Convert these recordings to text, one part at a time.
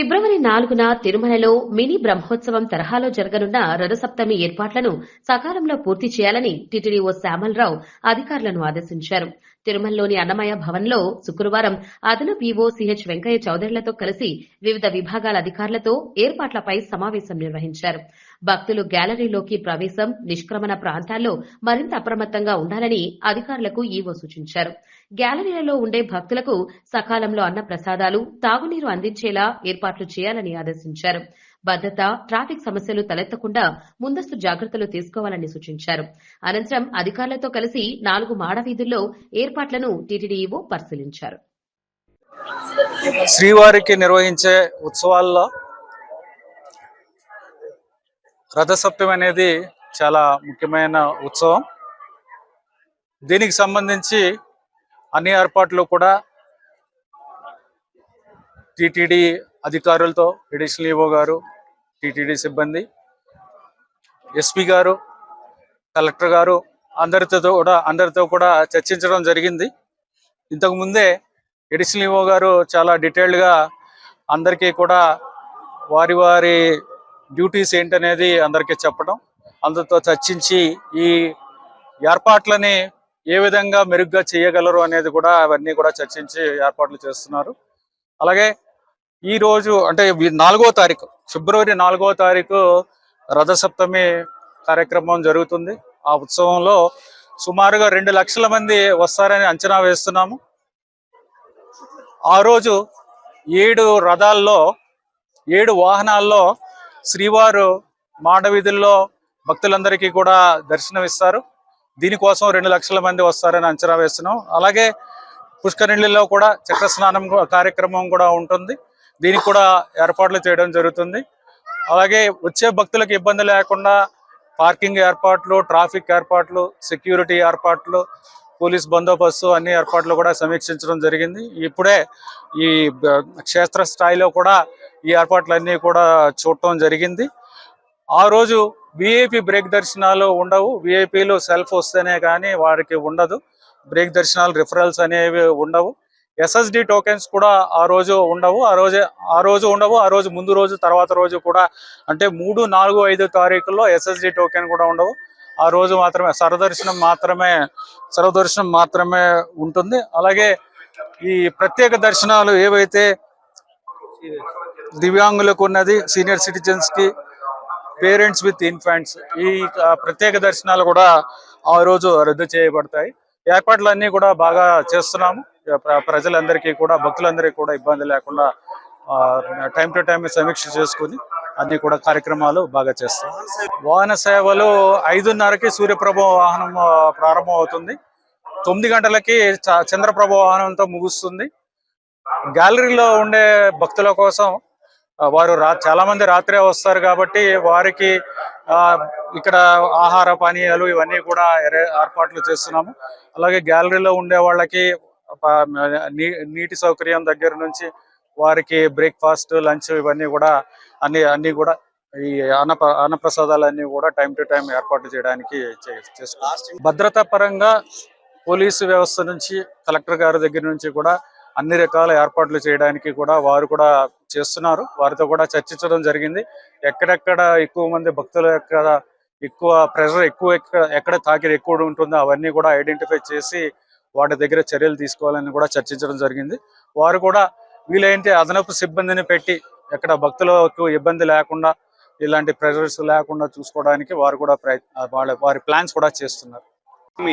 ఫిబ్రవరి నాలుగున తిరుమలలో మినీ బ్రహ్మోత్సవం తరహాలో జరగనున్న రథసప్తమి ఏర్పాట్లను సకాలంలో పూర్తి చేయాలని టిటిడిఓ శ్యామలరావు అధికారులను ఆదేశించారు. తిరుమలలోని అన్నమయ్య భవన్లో శుక్రవారం అదనపు ఈవో సిహెచ్ వెంకయ్య చౌదరిలతో కలిసి వివిధ విభాగాల అధికారులతో ఏర్పాట్లపై సమావేశం నిర్వహించారు. భక్తులు గ్యాలరీలోకి ప్రవేశం నిష్క్రమణ ప్రాంతాల్లో మరింత అప్రమత్తంగా ఉండాలని అధికారులకు ఈవో సూచించారు. గ్యాలరీలలో ఉండే భక్తులకు సకాలంలో అన్న ప్రసాదాలు తాగునీరు అందించేలా ఏర్పాట్లు చేయాలని ఆదేశించారు. భద్రత ట్రాఫిక్ సమస్యలు తలెత్తకుండా ముందస్తు జాగ్రత్తలు తీసుకోవాలని సూచించారు. అనంతరం అధికారులతో కలిసి నాలుగు మాడవీధుల్లో ఏర్పాట్లను టీటీడీఈఓ పరిశీలించారు. శ్రీవారికి నిర్వహించే ఉత్సవాల్లో రథసప్తమి అనేది చాలా ముఖ్యమైన ఉత్సవం. దీనికి సంబంధించి అన్ని ఏర్పాట్లు కూడా టిటిడి అధికారులతో ఎడిషనల్ ఈఓ గారు టిటిడి సిబ్బంది ఎస్పీ గారు కలెక్టర్ గారు అందరితో కూడా అందరితో కూడా చర్చించడం జరిగింది. ఇంతకుముందే ఎడిషనల్ ఈఓ గారు చాలా డీటెయిల్డ్గా అందరికీ కూడా వారి వారి డ్యూటీస్ ఏంటనేది అందరికీ చెప్పడం. అందరితో చర్చించి ఈ ఏర్పాట్లని ఏ విధంగా మెరుగ్గా చేయగలరు అనేది కూడా అవన్నీ కూడా చర్చించి ఏర్పాట్లు చేస్తున్నారు. అలాగే ఈ రోజు అంటే నాలుగో తారీఖు ఫిబ్రవరి నాలుగో తారీఖు రథసప్తమి కార్యక్రమం జరుగుతుంది. ఆ ఉత్సవంలో సుమారుగా రెండు లక్షల మంది వస్తారని అంచనా వేస్తున్నాము. ఆ రోజు ఏడు రథాల్లో ఏడు వాహనాల్లో శ్రీవారు మాడవీధుల్లో భక్తులందరికీ కూడా దర్శనమిస్తారు. దీనికోసం రెండు లక్షల మంది వస్తారని అంచనా వేస్తున్నాం. అలాగే పుష్కరిణిలో కూడా చక్ర స్నానం కార్యక్రమం కూడా ఉంటుంది. దీనికి కూడా ఏర్పాట్లు చేయడం జరుగుతుంది. అలాగే వచ్చే భక్తులకు ఇబ్బంది లేకుండా పార్కింగ్ ఏర్పాట్లు ట్రాఫిక్ ఏర్పాట్లు సెక్యూరిటీ ఏర్పాట్లు పోలీస్ బందోబస్తు అన్ని ఏర్పాట్లు కూడా సమీక్షించడం జరిగింది. ఇప్పుడే ఈ క్షేత్ర స్థాయిలో కూడా ఈ ఏర్పాట్లన్నీ కూడా చూడటం జరిగింది. ఆ రోజు విఐపి బ్రేక్ దర్శనాలు ఉండవు. విఐపీలు సెల్ఫ్ వస్తేనే కానీ వారికి ఉండదు. బ్రేక్ దర్శనాలు రిఫరల్స్ అనేవి ఉండవు. ఎస్ఎస్డి టోకెన్స్ కూడా ఆ రోజు ఉండవు. ఆ రోజే ఆ రోజు ఉండవు. ఆ రోజు ముందు రోజు తర్వాత రోజు కూడా అంటే మూడు నాలుగు ఐదు తారీఖుల్లో ఎస్ఎస్డి టోకెన్ కూడా ఉండవు. ఆ రోజు మాత్రమే సర్వదర్శనం మాత్రమే సర్వదర్శనం మాత్రమే ఉంటుంది. అలాగే ఈ ప్రత్యేక దర్శనాలు ఏవైతే దివ్యాంగులకు ఉన్నది సీనియర్ సిటిజన్స్కి పేరెంట్స్ విత్ ఇన్ఫాంట్స్. ఈ ప్రత్యేక దర్శనాలు కూడా ఆ రోజు రద్దు చేయబడతాయి. ఏర్పాట్లన్నీ కూడా బాగా చేస్తున్నాము. ప్రజలందరికీ కూడా భక్తులందరికీ కూడా ఇబ్బంది లేకుండా టైం టు టైం సమీక్ష చేసుకుని అన్ని కూడా కార్యక్రమాలు బాగా చేస్తాం. వాహన సేవలు ఐదున్నరకి సూర్యప్రభ వాహనం ప్రారంభం అవుతుంది తొమ్మిది గంటలకి చ- చంద్రప్రభ వాహనంతో ముగుస్తుంది. గ్యాలరీలో ఉండే భక్తుల కోసం వారు రా చాలా మంది రాత్రే వస్తారు కాబట్టి వారికి ఇక్కడ ఆహార పానీయాలు ఇవన్నీ కూడా ఏర్పాట్లు చేస్తున్నాము. అలాగే గ్యాలరీలో ఉండే వాళ్ళకి నీటి సౌకర్యం దగ్గర నుంచి వారికి బ్రేక్ఫాస్ట్ లంచ్ ఇవన్నీ కూడా అన్ని అన్ని కూడా ఈ అన్నప అన్నప్రసాదాలన్నీ కూడా టైం టు టైం ఏర్పాటు చేయడానికి చేస్తున్నాం భద్రతా పరంగా పోలీసు వ్యవస్థ నుంచి కలెక్టర్ గారి దగ్గర నుంచి కూడా అన్ని రకాల ఏర్పాట్లు చేయడానికి కూడా వారు కూడా చేస్తున్నారు. వారితో కూడా చర్చించడం జరిగింది. ఎక్కడెక్కడ ఎక్కువ మంది భక్తుల యొక్క ఎక్కువ ప్రెషర్ ఎక్కువ ఎక్కడ తాకిడి ఎక్కువ ఉంటుందో అవన్నీ కూడా ఐడెంటిఫై చేసి వాటి దగ్గర చర్యలు తీసుకోవాలని కూడా చర్చించడం జరిగింది. వారు కూడా వీలైతే అదనపు సిబ్బందిని పెట్టి ఎక్కడ భక్తులకు ఇబ్బంది లేకుండా ఇలాంటి ప్రెషర్స్ లేకుండా చూసుకోవడానికి వారు కూడా ప్రయత్ వాళ్ళ వారి ప్లాన్స్ కూడా చేస్తున్నారు.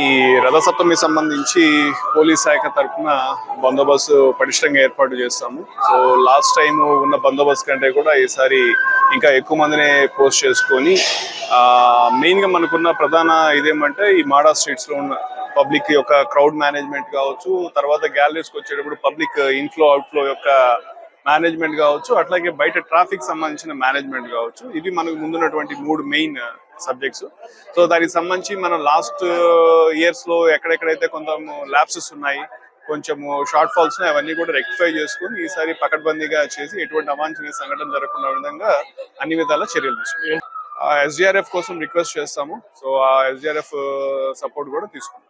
ఈ రథసప్తమి సంబంధించి పోలీస్ శాఖ తరఫున బందోబస్తు పటిష్టంగా ఏర్పాటు చేస్తాము. సో లాస్ట్ టైం ఉన్న బందోబస్తు కంటే కూడా ఈసారి ఇంకా ఎక్కువ మందినే పోస్ట్ చేసుకొని మెయిన్గా మనకున్న ప్రధాన ఇదేమంటే ఈ మాడా స్ట్రీట్స్లో ఉన్న పబ్లిక్ యొక్క క్రౌడ్ మేనేజ్మెంట్ కావచ్చు తర్వాత గ్యాలరీస్కి వచ్చేటప్పుడు పబ్లిక్ ఇన్ఫ్లో అవుట్ఫ్లో యొక్క మేనేజ్మెంట్ కావచ్చు అట్లాగే బయట ట్రాఫిక్ సంబంధించిన మేనేజ్మెంట్ కావచ్చు. ఇవి మనకు ముందున్నటువంటి మూడు మెయిన్ సబ్జెక్ట్స్ సో దానికి సంబంధించి మనం లాస్ట్ ఇయర్స్లో ఎక్కడెక్కడైతే కొంత ల్యాప్సెస్ ఉన్నాయి కొంచెం షార్ట్ ఫాల్స్ అవన్నీ కూడా రెక్టిఫై చేసుకుని ఈసారి పకడ్బందీగా చేసి ఎటువంటి అవాంఛనీయ సంఘటన జరగకుండా విధంగా అన్ని విధాల చర్యలు తీసుకుంటాం. ఎస్డిఆర్ఎఫ్ కోసం రిక్వెస్ట్ చేస్తాము. సో ఆ ఎస్డిఆర్ఎఫ్ సపోర్ట్ కూడా తీసుకుంటాం.